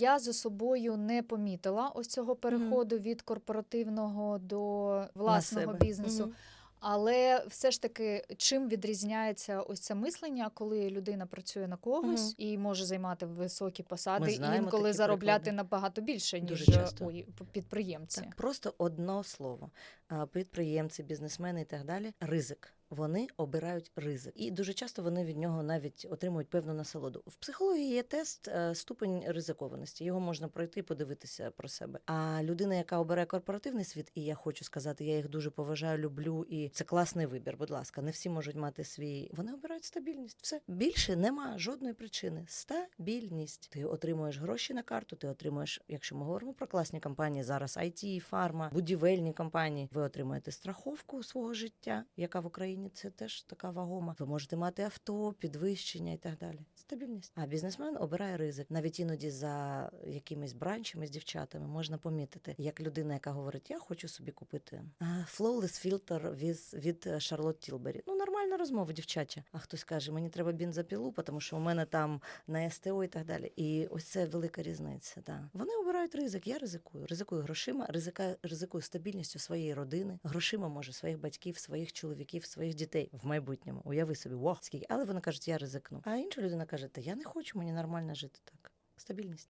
Я за собою не помітила ось цього переходу від корпоративного до власного бізнесу. Але все ж таки, чим відрізняється ось це мислення, коли людина працює на когось Мгм. і може займати високі посади, і інколи заробляти приклади. набагато більше, ніж Дуже часто. ой, підприємці. Так, просто одно слово. Підприємці, бізнесмени і так далі. Ризик. Вони обирають ризик, і дуже часто вони від нього навіть отримують певну насолоду. В психології є тест е, ступень ризикованості. Його можна пройти, і подивитися про себе. А людина, яка обирає корпоративний світ, і я хочу сказати, я їх дуже поважаю, люблю, і це класний вибір. Будь ласка, не всі можуть мати свій. Вони обирають стабільність. Все більше нема жодної причини. Стабільність. Ти отримуєш гроші на карту. Ти отримуєш, якщо ми говоримо про класні компанії, зараз IT, фарма, будівельні компанії. Ви отримуєте страховку свого життя, яка в Україні це теж така вагома. Ви можете мати авто, підвищення і так далі. Стабільність. А бізнесмен обирає ризик. Навіть іноді за якимись бранчами з дівчатами можна помітити, як людина, яка говорить: Я хочу собі купити а, flawless filter від, від Шарлот Тілбері. Ну, нормальна розмова, дівчача. А хтось каже, мені треба бензопілу, тому що у мене там на СТО і так далі. І ось це велика різниця. Да. Вони обирають ризик. Я ризикую. Ризикую грошима, ризика, ризикую стабільністю своєї родини, грошима може своїх батьків, своїх чоловіків, своїх дітей в майбутньому. Уяви собі, вау, скільки. Але вони кажуть, я ризикну. А інша людина каже, та я не хочу, мені нормально жити так. Стабільність.